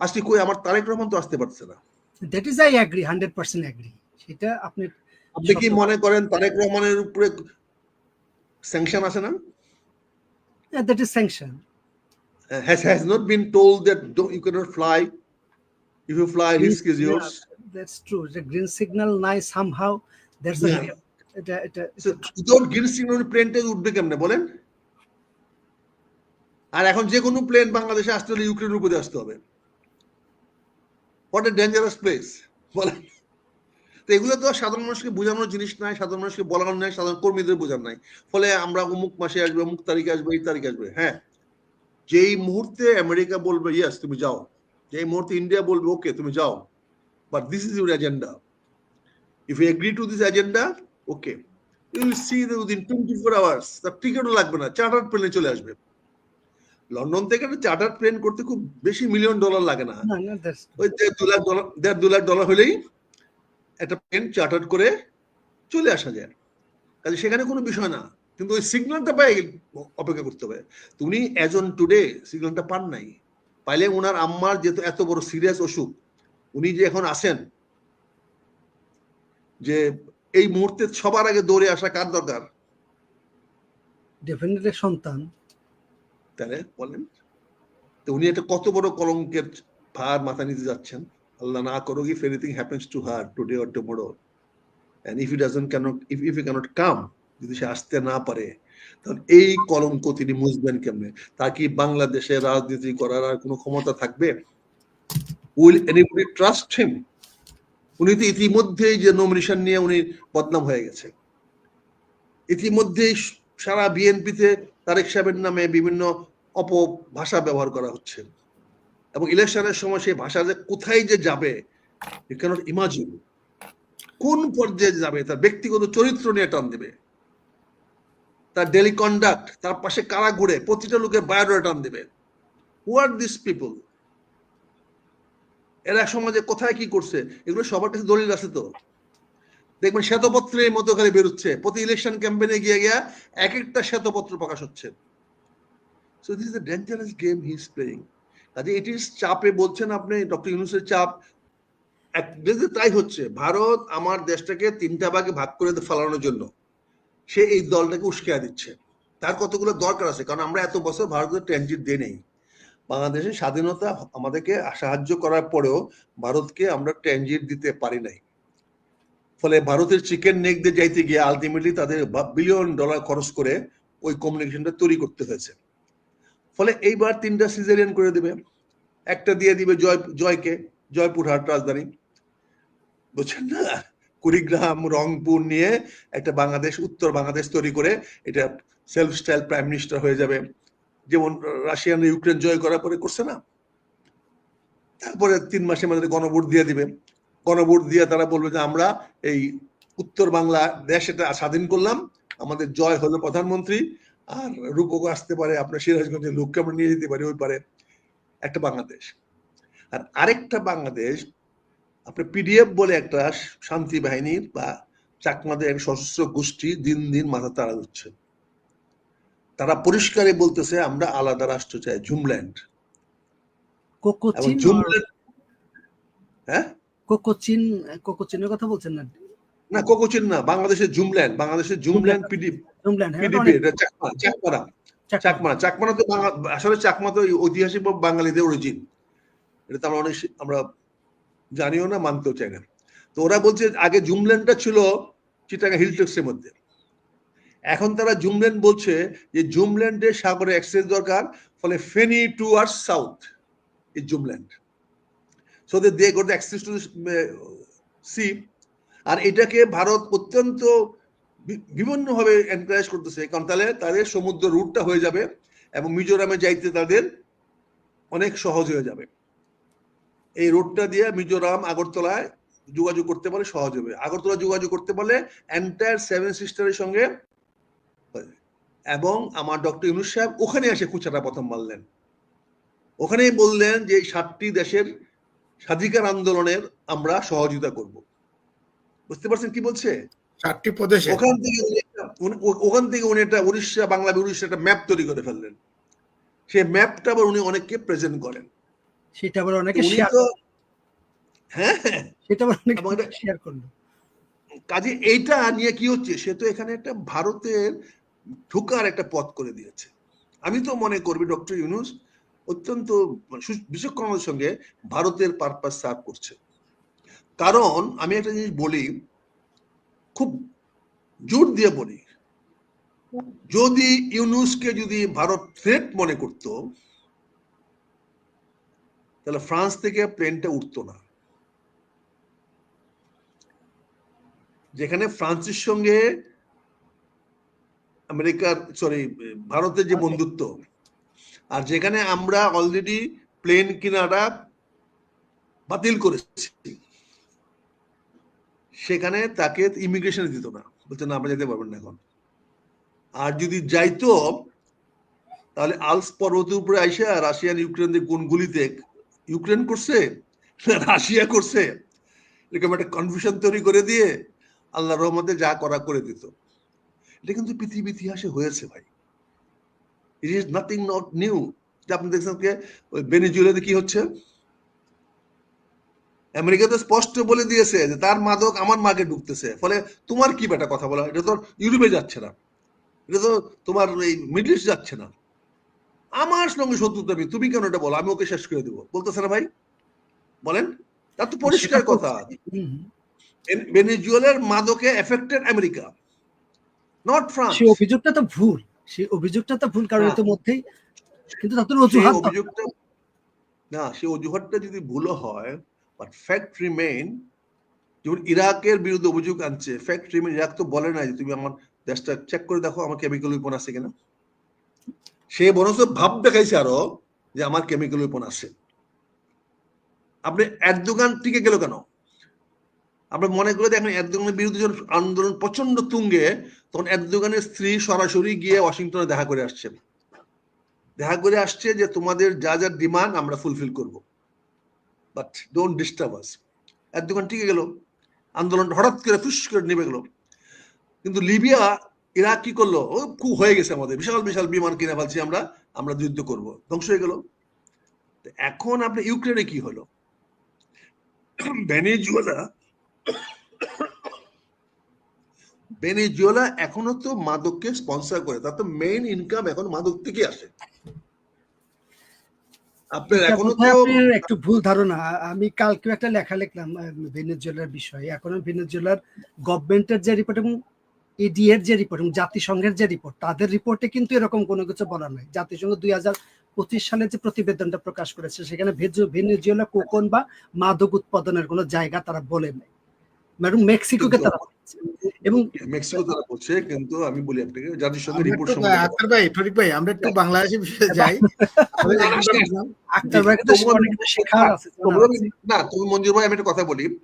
আজকে কই আমার তারেক রহমান তো আসতে পারছে না। That is I agree hundred percent agree সেটা আপনি আপনি কি মনে করেন তারেক রহমানের উপরে স্যাংশন আছে না? That is sanction has has not been told that don't, you cannot fly if you fly risk is yours that's true যে গ্রিন সিগন্যাল নাই সামহাউ দ্যাটস Yeah. এটা এটা উইদাউট গ্রিন সিগন্যাল প্লেনটা উঠবে কেমনে বলেন? আর এখন যে কোনো প্লেন বাংলাদেশে আসতে হলে ইউক্রেনের উপরে আসতে হবে। হোয়াট এ ডেঞ্জারাস প্লেস বলেন তো এগুলো তো সাধারণ মানুষকে বোঝানোর জিনিস নাই, সাধারণ মানুষকে বলানোর নাই, সাধারণ কর্মীদের বোঝার নাই। ফলে আমরা অমুক মাসে আসবে, অমুক তারিখে আসবে, এই তারিখে আসবে। হ্যাঁ যেই মুহূর্তে আমেরিকা বলবে ইয়াস তুমি যাও। যেই মুহূর্তে ইন্ডিয়া বলবে ওকে তুমি যাও। But this is your agenda if you agree to this agenda okay you see within 24 hours তার টিকিটও লাগবে না চার্টার প্লেনে চলে আসবে। লন্ডন থেকে চার্টার প্লেন করতে খুব বেশি মিলিয়ন ডলার লাগে না। ওই দেড় দু লাখ ডলার দেড় দু লাখ ডলার হলেই একটা প্লেন চার্টার করে চলে আসা যায়। কাজে সেখানে কোনো বিষয় না। কিন্তু ওই সিগন্যালটা পাই অপেক্ষা করতে হবে। তো উনি অ্যাজ অন টুডে সিগন্যালটা পান নাই। পাইলে ওনার আম্মার যেহেতু এত বড় সিরিয়াস অসুখ উনি যে এখন আসেন যে এই মুহূর্তে সবার আগে দৌড়ে আসা কার দরকার? ডেফিনেটলি সন্তান। তাহলে বলেন তো উনি একটা কত বড় কলঙ্কের ভার মাথা নিতে যাচ্ছেন। আল্লাহ না করুক if anything happens to her today or tomorrow and if he doesn't can't if if he can't come যদি সে আসতে না পারে, তাহলে এই কলঙ্ক তিনি মুছবেন কেমনে? তা কি বাংলাদেশে রাজনীতি করার আর কোনো ক্ষমতা থাকবে? উইল এনিবডি ট্রাস্ট হিম উনি তো ইতিমধ্যেই যে নমিনেশন নিয়ে উনি বদনাম হয়ে গেছে। ইতিমধ্যেই সারা বিএনপিতে তারেক সাহেবের নামে বিভিন্ন অপভাষা ব্যবহার করা হচ্ছে। এবং ইলেকশনের সময় সেই ভাষা যে কোথায় যে যাবে ইমাজিন কোন পর্যায়ে যাবে, তার ব্যক্তিগত চরিত্র নিয়ে টান দেবে। তার ডেলি কন্ডাক্ট তার পাশে কারা ঘুরে, প্রতিটা লোকের বায়োডাটা টান দেবে। হু আর দিস পিপল এরা সমাজে কোথায় কি করছে? এগুলো সবার কাছে দলিল আছে তো। দেখবেন শ্বেতপত্রের মতো খালি বেরোচ্ছে। প্রতি ইলেকশন ক্যাম্পেইনে গিয়ে গিয়া এক একটা শ্বেতপত্র প্রকাশ হচ্ছে। So this is dangerous game he is playing কাজে এটি চাপে বলছেন আপনি ডক্টর ইউনুসের চাপ তাই হচ্ছে। ভারত আমার দেশটাকে তিনটা ভাগে ভাগ করে ফেলানোর জন্য। সে এই দলটাকে উস্কিয়া দিচ্ছে। তার কতগুলো দরকার আছে? কারণ আমরা এত বছর ভারতের ট্রানজিট দিয়ে নেই। বাংলাদেশের স্বাধীনতা আমাদেরকে সাহায্য করার পরেও ভারতকে আমরা ট্রানজিট দিতে পারি নাই। ফলে ভারতের চিকেন নেক দিয়ে যাইতে গিয়ে আলটিমেটলি তাদের বিলিয়ন ডলার খরচ করে ওই কমিউনিকেশনটা তৈরি করতে হয়েছে। ফলে এইবার তিনটা সিজারিয়ান করে দিবে। একটা দিয়ে দিবে জয়, জয়কে জয়পুরহাট রাজধানী। বুঝছেন না? কুড়িগ্রাম, রংপুর নিয়ে একটা বাংলাদেশ, উত্তর বাংলাদেশ তৈরি করে এটা সেলফ স্টাইল প্রাইম মিনিস্টার হয়ে যাবে। যেমন রাশিয়ান ইউক্রেন জয় করার পরে করছে না? তারপরে তিন মাসের মধ্যে গণভোট দিয়ে দিবে। গণভোট দিয়ে তারা বলবে যে আমরা এই উত্তর বাংলা দেশ এটা স্বাধীন করলাম আমাদের জয় হলো প্রধানমন্ত্রী আর রূপক আসতে পারে আপনার সিরাজগঞ্জের লোককে আমরা নিয়ে যেতে পারি ওই পারে একটা বাংলাদেশ। আর আরেকটা বাংলাদেশ আপনার পিডিএফ বলে একটা শান্তি বাহিনীর বা চাকমাদের এক সশস্ত্র গোষ্ঠী দিন দিন মাথা তাড়া দিচ্ছে। তারা পরিষ্কারে বলতেছে আমরা আলাদা রাষ্ট্র চাই জুমল্যান্ড জুমল্যান্ড হ্যাঁ? কোকোচিন কোকোচিনের কথা বলছেন না? না কোকোচিন না বাংলাদেশের জুমল্যান্ড বাংলাদেশের জুমল্যান্ড পিডি জুমল্যান্ড হ্যাঁ, পিডিপি চাকমা চাকমারা। চাকমা। চাকমারা তো আসলে চাকমা তো ঐতিহাসিক বাঙালিদের অরিজিন এটা তো আমরা অনেক আমরা জানিও না মানতেও চাই না। তো ওরা বলছে আগে জুমল্যান্ডটা ছিল চিটাঙ্গা হিলটেক্সের মধ্যে। এখন তারা জুমল্যান্ড বলছে যে জুমল্যান্ডে সাগরে অ্যাক্সেস দরকার ফলে Feni to R south is Jummaland. So they they got access to sea আর এটাকে ভারত অত্যন্ত বিভিন্নভাবে এনকারেজ করতেছে। কারণ তাহলে তাদের সমুদ্র রুটটা হয়ে যাবে এবং মিজোরামে যাইতে তাদের অনেক সহজ হয়ে যাবে। এই রোডটা দিয়ে মিজোরাম, আগরতলায় যোগাযোগ করতে পারলে সহজ হবে। আগরতলা যোগাযোগ করতে পারলে এন্টায়ার সেভেন সিস্টারের সঙ্গে এবং আমার ডক্টর ইউনুস সাহেব ওখানে এসে কুচাটা প্রথম মারলেন ওখানেই বললেন যে সাতটি দেশের স্বাধিকার আন্দোলনের আমরা সহযোগিতা করব। বুঝতে পারছেন কি বলছে? চারটি প্রদেশে। ওখান থেকে ওখান থেকে উনি একটা উড়িষ্যা বাংলা উড়িষ্যা একটা ম্যাপ তৈরি করে ফেললেন। সেই ম্যাপটা আবার উনি অনেককে প্রেজেন্ট করেন। সেটা আবার অনেকে শেয়ার হ্যাঁ হ্যাঁ। সেটা আবার অনেকে শেয়ার করল। কাজে এইটা নিয়ে কি হচ্ছে সে তো এখানে একটা ভারতের ঢোকার একটা পথ করে দিয়েছে। আমি তো মনে করবি ডক্টর ইউনুস অত্যন্ত বিচক্ষণতার সঙ্গে ভারতের পারপাস সার্ভ করছে। কারণ আমি একটা জিনিস বলি খুব জোর দিয়ে বলি যদি ইউনুসকে যদি ভারত থ্রেট মনে করত তাহলে ফ্রান্স থেকে প্লেনটা উঠতো না। যেখানে ফ্রান্সের সঙ্গে আমেরিকার সরি ভারতের যে বন্ধুত্ব আর যেখানে আমরা অলরেডি প্লেন কিনাটা বাতিল করেছি, সেখানে তাকে ইমিগ্রেশনে দিত না। বলছে, না, আমরা যেতে পারবেন না এখন। আর যদি যাইতো, তাহলে আলস পর্বতের উপরে আইসা রাশিয়ান ইউক্রেন কোন গুলিতে, ইউক্রেন করছে রাশিয়া করছে? এরকম একটা কনফিউশন তৈরি করে দিয়ে আল্লাহ রহমতে যা করা করে দিত। এটা কিন্তু পৃথিবী ইতিহাসে হয়েছে ভাই। It is nothing not new আপনি দেখছেন ওই বেনিজুয়েলাতে কি হচ্ছে? আমেরিকা তো স্পষ্ট বলে দিয়েছে যে তার মাদক আমার মাকে ঢুকতেছে। ফলে তোমার কি বেটা কথা বলা এটা তো ইউরোপে যাচ্ছে না। এটা তো তোমার এই মিডল ইস্ট যাচ্ছে না। আমার সঙ্গে শত্রুতা তুমি কেন এটা বলো? আমি ওকে শেষ করে দেবো। বলতেছে না ভাই? বলেন। তার তো পরিষ্কার কথা। ভেনেজুয়েলার মাদকে এফেক্টেড আমেরিকা নট ফ্রান্স অভিযোগটা তো ভুল। সেই অভিযোগটা তো ভুল কারণ হ্যাঁ। ইতিমধ্যেই কিন্তু তাদের অজুহাত অভিযোগটা না সেই অজুহাতটা যদি ভুলও হয় বাট ফ্যাক্ট রিমেইন যেমন ইরাকের বিরুদ্ধে অভিযোগ আনছে ফ্যাক্ট রিমেইন ইরাক তো বলে না যে তুমি আমার দেশটা চেক করে দেখো আমার কেমিক্যাল উইপন আছে কিনা। সে বরঞ্চ ভাব দেখাইছে আরও যে আমার কেমিক্যাল উইপন আছে। আপনি এরদোগান টিকে গেল কেন? আপনি মনে করে দেখেন এরদোগানের বিরুদ্ধে যখন আন্দোলন প্রচণ্ড তুঙ্গে তখন এরদোগানের স্ত্রী সরাসরি গিয়ে ওয়াশিংটনে দেখা করে আসছেন দেখা করে আসছে যে তোমাদের যা যা ডিমান্ড আমরা ফুলফিল করব। But don't disturb us. এক দোকান টিকে গেল। আন্দোলন হঠাৎ করে ফুস করে নেমে গেল। কিন্তু লিবিয়া, ইরাক কি করল? ও খুব হয়ে গেছে আমাদের। বিশাল বিশাল বিমান কিনে ফেলছি আমরা। আমরা যুদ্ধ করব। ধ্বংস হয়ে গেল। এখন আপনি ইউক্রেনে কি হলো? ভেনেজুয়েলা ভেনেজুয়েলা এখনও তো মাদককে স্পন্সর করে তার তো মেইন ইনকাম এখন মাদক থেকে আসে। আপনার এখনও তো একটু ভুল ধারণা আমি কালকেও একটা লেখা লিখলাম ভেনেজুয়েলার বিষয়ে। এখন ভেনেজুয়েলার গভর্নমেন্টের যে রিপোর্ট এবং ইডি এর যে রিপোর্ট এবং জাতিসংঘের যে রিপোর্ট তাদের রিপোর্টে কিন্তু এরকম কোনো কিছু বলা নয় জাতিসংঘ দুই হাজার পঁচিশ সালে যে প্রতিবেদনটা প্রকাশ করেছে সেখানে ভেনেজুয়েলা কোকন বা মাদক উৎপাদনের কোনো জায়গা তারা বলে নাই। এবং মেক্সিকোকে তারা এবং মেক্সিকো তারা বলছে কিন্তু আমি বলি আপনাকে জাতির সঙ্গে রিপোর্ট সম্বন্ধে আক্তার ভাই ফরিক ভাই আমরা একটু বাংলাদেশে বিষয়ে যাই। একটু- আক্তার ভাই তো অনেক শেখার আছে আছে। না তুমি মঞ্জুর ভাই আমি একটা কথা বলি।